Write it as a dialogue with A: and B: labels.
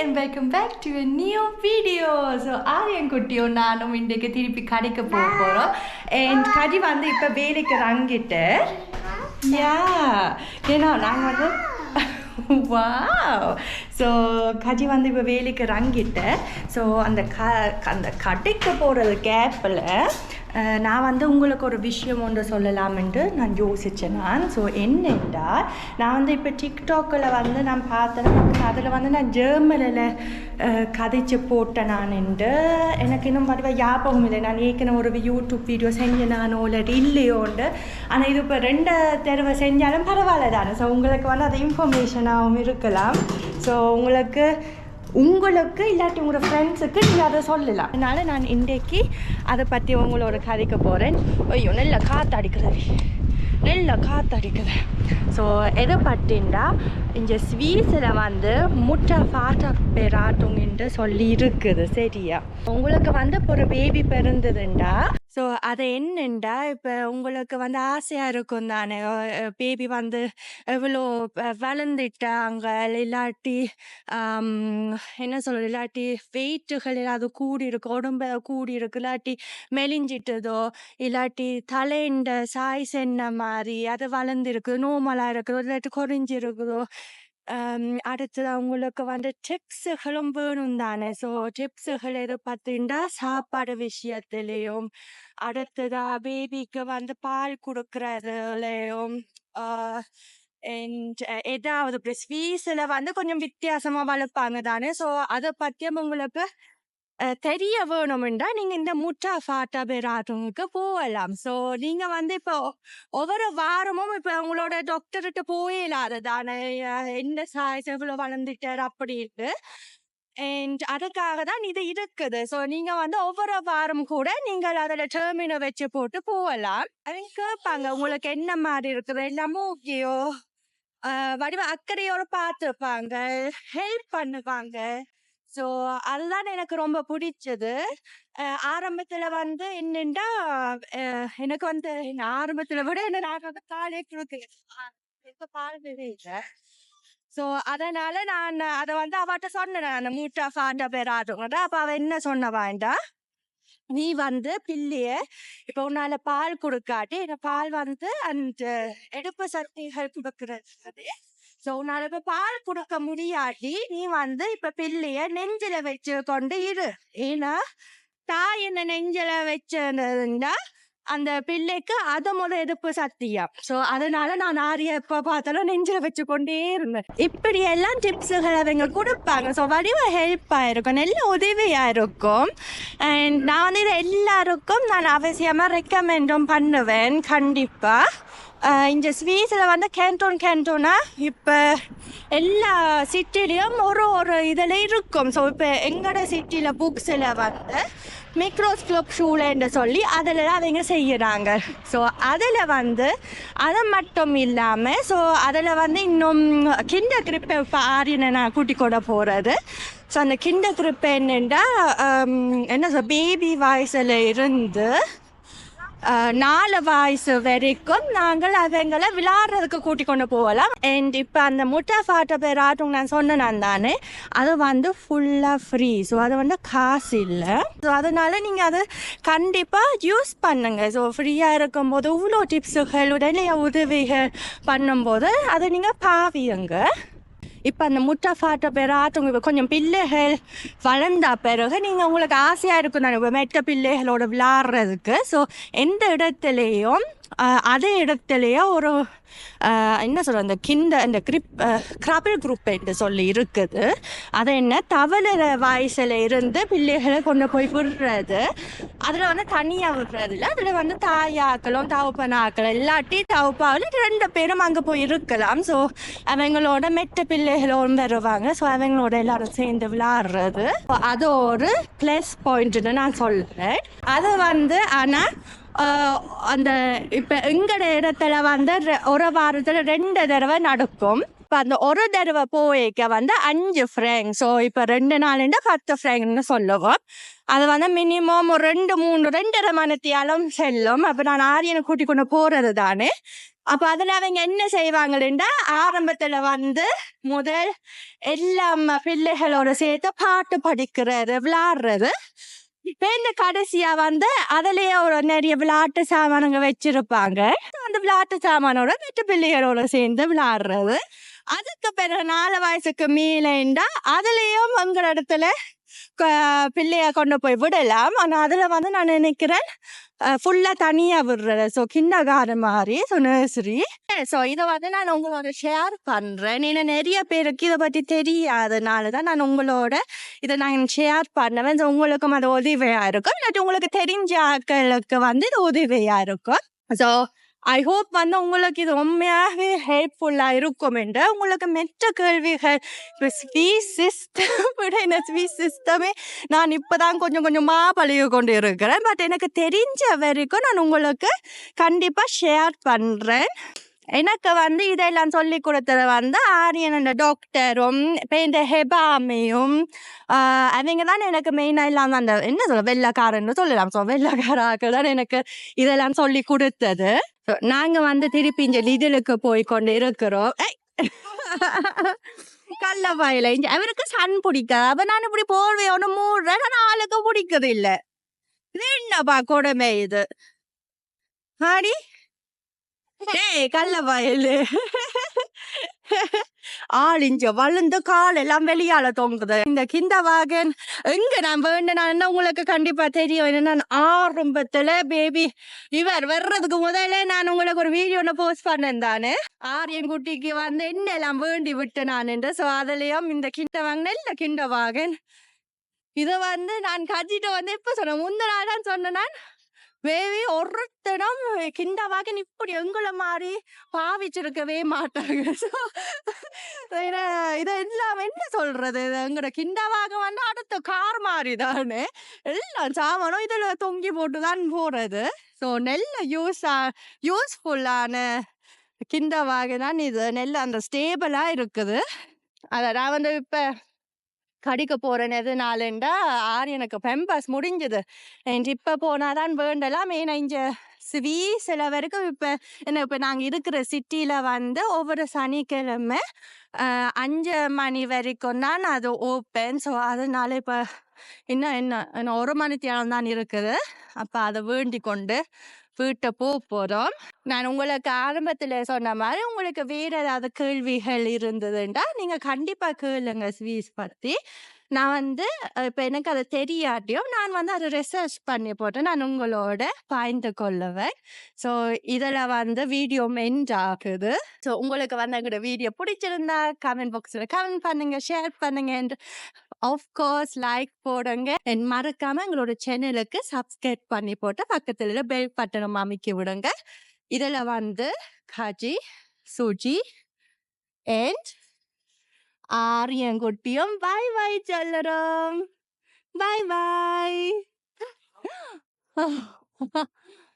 A: And welcome back to a new video so Aryan குட்டியும் நானும் இன்றைக்கு திருப்பி கடைக்கு போக போகிறோம் அண்ட் கடி வந்து இப்போ வேலைக்கு ரங்கிட்டு. யா ஏன்னா நாங்கள் வந்து வா ஸோ கஜி வந்து இப்போ வேலைக்கு ரங்கிட்டு. ஸோ அந்த க அந்த கடைக்கு போகிறது கேப்பில் நான் வந்து உங்களுக்கு ஒரு விஷயம் ஒன்று சொல்லலாம்ன்ட்டு நான் யோசித்தேன் நான். ஸோ என்னென்றா நான் வந்து இப்போ டிக்டாக்கில் வந்து நான் பார்த்தேன் அதில் வந்து நான் ஜெர்மனில் கதைச்சு போட்டேன் நான் எனக்கு இன்னும் வடிவ ஞாபகம் இல்லை. நான் ஏற்கனவே ஒரு யூடியூப் வீடியோ செஞ்சேன் நானோ இல்லாட்டி இல்லையோண்டு ஆனால் இது இப்போ ரெண்டு தடவை செஞ்சாலும் பரவாயில்ல தானே. ஸோ உங்களுக்கு வந்து அது இன்ஃபர்மேஷனாகவும் இருக்கலாம். ஸோ உங்களுக்கு உங்களுக்கு இல்லாட்டி உங்களோட ஃப்ரெண்ட்ஸுக்கு நீங்கள் அதை சொல்லலாம். அதனால் நான் இன்றைக்கு அதை பற்றி உங்களோட கதைக்க போகிறேன் ஐயோ நல்ல காற்று அடிக்கிறது நல்ல காற்று அடிக்குது ஸோ எதை பற்றிண்டா இங்கே ஸ்வீஸில் வந்து முட்டை ஃபாட்டா பெராட்டுங்கன்ட்டு சொல்லி இருக்குது சரியா? உங்களுக்கு வந்து இப்போ ஒரு பேபி பிறந்ததுண்டா ஸோ அது என்னண்டா? இப்போ உங்களுக்கு வந்து ஆசையாக இருக்கும் தானே? பேபி வந்து எவ்வளோ வ- வளர்ந்துட்டாங்க இல்லாட்டி என்ன சொல்றது? இல்லாட்டி வெயிட்டுகள் ஏதாவது கூடி இருக்கு உடம்பு கூடி இருக்கு இல்லாட்டி மெலிஞ்சிட்டதோ? இல்லாட்டி தலைண்ட சாய்ஸ் என்ன மாதிரி அது வளர்ந்துருக்கு நோமலாக இருக்குதோ? இல்லாட்டி குறைஞ்சிருக்குதோ? அடுத்தது அவங்களுக்கு வந்து டிப்ஸுகளும் வேணும் தானே ஸோ டிப்ஸுகள் எது பார்த்தீங்கன்னா சாப்பாடு விஷயத்துலேயும் அடுத்ததா பேபிக்கு வந்து பால் கொடுக்கறதுலையும் ஏதாவது இப்படி ஸ்வீஸில் வந்து கொஞ்சம் வித்தியாசமாக வளர்ப்பாங்க தானே ஸோ அதை பற்றியும் உங்களுக்கு தெரிய வேணுமெண்டா நீங்கள் இந்த முட்டா ஃபாட்டா பெறாதவங்களுக்கு போகலாம். ஸோ நீங்கள் வந்து இப்போ ஒவ்வொரு வாரமும் இப்போ உங்களோட டாக்டர்கிட்ட போயிடாது தானே அஹ், என்ன சாய்ஸ் எவ்வளோ வளர்ந்துட்டார் அப்படின்ட்டு. அண்ட் அதுக்காக தான் இது இருக்குது. ஸோ நீங்கள் வந்து ஒவ்வொரு வாரம் கூட நீங்கள் அதில் டெர்மினை வச்சு போட்டு போகலாம். அவங்க கேட்பாங்க உங்களுக்கு என்ன மாதிரி இருக்குது? எல்லாமே ஓகேயோ வடிவ அக்கறையோட பார்த்துப்பாங்க ஹெல்ப் பண்ணுவாங்க. ஸோ அதுதான் எனக்கு ரொம்ப பிடிச்சது. ஆரம்பத்தில் வந்து என்னென்னா எனக்கு வந்து ஆரம்பத்தில் விட என்ன நான் வந்து காலே கொடுக்குறேன் இப்போ பால் இல்லை ஸோ அதனால நான் அதை வந்து அவட்ட சொன்னேன் நான் மூட்டா ஃபாண்ட பெறாதுங்க அப்போ அவள் என்ன சொன்ன வேண்டாம் நீ வந்து பிள்ளைய இப்போ உன்னால பால் கொடுக்காட்டி இந்த பால் வந்து அந்த எடுப்பு சக்திகள் கொடுக்கறது ஸோ உன்னால இப்போ பால் கொடுக்க முடியாட்டி நீ வந்து இப்போ பிள்ளைய நெஞ்சில வச்சு கொண்டு இரு. ஏன்னா தாய் என்ன நெஞ்சில வச்சிருந்தா அந்த பிள்ளைக்கு அது முத எதிர்ப்பு சக்தியா ஸோ அதனால நான் ஆரிய எப்போ பார்த்தாலும் நெஞ்சில் வச்சு கொண்டே இருந்தேன். இப்படி எல்லாம் டிப்ஸுகள் அவங்க கொடுப்பாங்க. ஸோ வடிவ ஹெல்ப்பாக இருக்கும். நல்ல உதவியாக இருக்கும். அண்ட் நான் வந்து இது எல்லாருக்கும் நான் அவசியமாக ரெக்கமெண்டும் பண்ணுவேன். கண்டிப்பாக இந்த ஸ்வீஸில் வந்து கேண்டோன் கேண்டோனா இப்போ எல்லா சிட்டிலையும் ஒரு ஒரு இதில் இருக்கும். ஸோ இப்போ எங்களோட சிட்டியில் புக்ஸில் வந்து மைக்ரோஸ்கோப் ஷூலன்னு சொல்லி அதில் அவங்க செய்கிறாங்க ஸோ அதில் வந்து அதை மட்டும் இல்லாமல் ஸோ அதில் வந்து இன்னும் கிண்ட கிரிப்பை இப்போ ஆரியனை நான் கூட்டிக் கொட போகிறது ஸோ அந்த கிண்ட கிரிப்பை என்னென்னா என்ன சொல் பேபி வாய்ஸில் இருந்து நாலு வயசு வரைக்கும் நாங்கள் அவங்களை விளையாடுறதுக்கு கூட்டி கொண்டு போகலாம். அண்ட் இப்போ அந்த முட்டை ஃபாட்டை பேர் ஆட்டும் நான் சொன்னேன் தானே அது வந்து ஃபுல்லாக ஃப்ரீ ஸோ அது வந்து காசு இல்லை. ஸோ அதனால் நீங்கள் அதை கண்டிப்பாக யூஸ் பண்ணுங்க. ஸோ ஃப்ரீயாக இருக்கும்போது இவ்வளோ டிப்ஸுகள் உடனே உதவிகள் பண்ணும்போது அதை நீங்கள் பாவியுங்க. இப்போ அந்த முட்டை ஃபாட்ட பேர் இப்போ கொஞ்சம் பிள்ளைகள் வளர்ந்த பிறகு நீங்கள் உங்களுக்கு ஆசையாக இருக்கும் தானே இப்போ மெட்ட பிள்ளைகளோட விளாடுறதுக்கு ஸோ எந்த இடத்துலையும் அதே இடத்துலையே ஒரு என்ன சொல்கிறது அந்த கிண்ட அந்த கிரிப் கிராபிள் குரூப் என்று சொல்லி இருக்குது. அது என்ன? தவளை வாய்ஸில் இருந்து பிள்ளைகளை கொண்டு போய் விடுறது. அதில் வந்து தனியாக விடுறது இல்லை. அதில் வந்து தாயாக்களும் தவப்பனாக்களும் இல்லாட்டி தவப்பாவில் ரெண்டு பேரும் அங்கே போய் இருக்கலாம். ஸோ அவங்களோட மெட்ட பிள்ளைகளும் வருவாங்க. ஸோ அவங்களோட எல்லாரும் சேர்ந்து விளாடுறது அது ஒரு ப்ளஸ் பாயிண்ட்னு நான் சொல்கிறேன் அது வந்து ஆனால் அந்த இப்போ எங்கட இடத்துல வந்து ரெ- ஒரு வாரத்தில் ரெண்டு தடவை நடக்கும். இப்போ அந்த ஒரு தடவை போய்க்க வந்து அஞ்சு ஃப்ரேங் ஸோ இப்போ ரெண்டு நாளுண்டா பத்து ஃப்ரேங்னு சொல்லுவோம் அது வந்து மினிமம் ஒரு ரெண்டு மூணு ரெண்டரை மணித்தியாலும் செல்லும் அப்போ நான் ஆரியனை கூட்டி கொண்டு போகிறது தானே அப்ப அதுல அவங்க என்ன செய்வாங்கன்னா ஆரம்பத்துல வந்து முதல் எல்லாம் பிள்ளைகளோட சேர்த்து பாட்டு படிக்கிறது விளாடுறது இந்த கடைசியா வந்து அதுலயே ஒரு நிறைய விளையாட்டு சாமானுங்க வச்சிருப்பாங்க. அந்த விளையாட்டு சாமானோட வெட்டு பிள்ளைகளோட சேர்ந்து விளையாடுறது. அதுக்கு பிறகு நாலு வயசுக்கு மேலேண்டா அதுலயும் எங்க இடத்துல பிள்ளைய கொண்டு போய் விடலாம். ஆனால் அதில் வந்து நான் நினைக்கிறேன் ஃபுல்லாக தனியாக விடுற ஸோ கிண்டகாரம் மாதிரி ஸோ நர்சரி ஸோ இதை வந்து நான் உங்களோட ஷேர் பண்ணுறேன் ஏன்னா நிறைய பேருக்கு இதை பற்றி தெரியாதனால தான் நான் உங்களோட இதை நான் ஷேர் பண்ணுவேன். ஸோ உங்களுக்கும் அது உதவியாக இருக்கும். இல்லாட்டி உங்களுக்கு தெரிஞ்ச ஆட்களுக்கு வந்து இது உதவியாக இருக்கும். ஸோ ஐ ஹோப் வந்து உங்களுக்கு இது உண்மையாகவே ஹெல்ப்ஃபுல்லாக இருக்கும் என்று உங்களுக்கு மெற்ற கேள்விகள் இப்போ ஸ்வீட் சிஸ்டம் விட சிஸ்டமே நான் இப்போ தான் கொஞ்சம் கொஞ்சமாக பழகி கொண்டு இருக்கிறேன் பட் எனக்கு தெரிஞ்ச வரைக்கும் நான் உங்களுக்கு கண்டிப்பாக ஷேர் பண்ணுறேன் எனக்கு வந்து இதெல்லாம் சொல்லி கொடுத்தது வந்து ஆரியன் அந்த டாக்டரும் இப்போ இந்த ஹெபாமையும் அவங்க தான் எனக்கு மெயினாக எல்லாம் அந்த என்ன சொல்ல வெள்ளக்காரன்னு சொல்லலாம். ஸோ வெள்ளக்காராக தான் எனக்கு இதெல்லாம் சொல்லி கொடுத்தது. ஸோ நாங்கள் வந்து திருப்பி இந்த லிதலுக்கு போய் கொண்டு இருக்கிறோம் ஏய். பாயில இங்க அவருக்கு சன் பிடிக்காது. அப்ப நான் இப்படி போர்வை ஒன்று மூடுறேன். ஆளுக்கு பிடிக்குது இல்ல. இது என்னப்பா கொடுமை இது? ஆடி டேய் கள்ள பாயலு ஆளிஞ்ச வளர்ந்து கால் எல்லாம் வெளியால தொங்குது. இந்த கிந்த வாகன் எங்க நான் வேண்டினா உங்களுக்கு கண்டிப்பா தெரியும்? என்னன்னா நான் ஆரம்பத்துல பேபி இவர் வர்றதுக்கு முதல்ல நான் உங்களுக்கு ஒரு வீடியோ ஒன்று போஸ்ட் பண்ணேன் தானே? ஆரியன் குட்டிக்கு வந்து என்னெல்லாம் வேண்டி விட்டு நான் என்று ஸோ அதுலயும் இந்த கிண்ட வாங்கின இல்ல கிண்ட வாகன். இதை வந்து நான் கட்டிட்டு வந்து எப்ப சொன்னேன்? முந்தின நாள் தான் சொன்னேன் நான். பேபி ஒருத்தடம் கிண்ட வாகன் இப்படி எங்களை மாதிரி பாவிச்சிருக்கவே மாட்டாங்க. ஸோ இதை எல்லாம் என்ன சொல்றது? எங்களோட கிண்டவாக வந்து அடுத்த கார் மாதிரி தானே. எல்லாம் சாமானும் இதில் தொங்கி போட்டு தான் போகிறது ஸோ நல்ல யூஸ் யூஸ்ஃபுல்லான கிண்டவாக தான் இது. நெல் அந்த ஸ்டேபிளாக இருக்குது. அதை நான் வந்து இப்போ கடிக்க போறேன் எதுனாலண்டா? எனக்கு பெம்பஸ் முடிஞ்சது. என்று இப்போ போனாதான் வேண்டலாம் ஏன்னா இங்க ஸ்வீ சில வரைக்கும் இப்போ என்ன இப்போ நாங்கள் இருக்கிற சிட்டியில் வந்து ஒவ்வொரு சனிக்கிழமை அஞ்சு மணி வரைக்கும் தான் அது ஓப்பன் ஸோ அதனால இப்போ இன்னும் என்ன இன்னும் ஒரு மணி தேரம் தான் இருக்குது. அப்போ அதை வேண்டி கொண்டு வீட்டை போக போகிறோம் நான் உங்களுக்கு ஆரம்பத்தில் சொன்ன மாதிரி உங்களுக்கு வேறு ஏதாவது கேள்விகள் இருந்ததுண்டா? நீங்கள் கண்டிப்பாக கேளுங்க ஸ்வீஸ் பற்றி நான் வந்து இப்போ எனக்கு அதை தெரியாட்டியும் நான் வந்து அதை ரிசர்ச் பண்ணி போட்டு நான் உங்களோட பாய்ந்து கொள்ளுவேன். ஸோ இதில் வந்து வீடியோ மென்ட் ஆகுது. ஸோ உங்களுக்கு வந்து எங்களோட வீடியோ பிடிச்சிருந்தா கமெண்ட் பாக்ஸில் கமெண்ட் பண்ணுங்கள் ஷேர் பண்ணுங்கள் என்று ஆஃப்கோர்ஸ் லைக் போடுங்க. மறக்காம எங்களோட சேனலுக்கு சப்ஸ்கிரைப் பண்ணி போட்டு பக்கத்தில் பெல் பட்டனம் அமைக்கி விடுங்க. இதில் வந்து கஜி சுஜி அண்ட் ஆரியங்குட்டியும். பாய் பாய் சொல்லுறோம் பாய் பாய்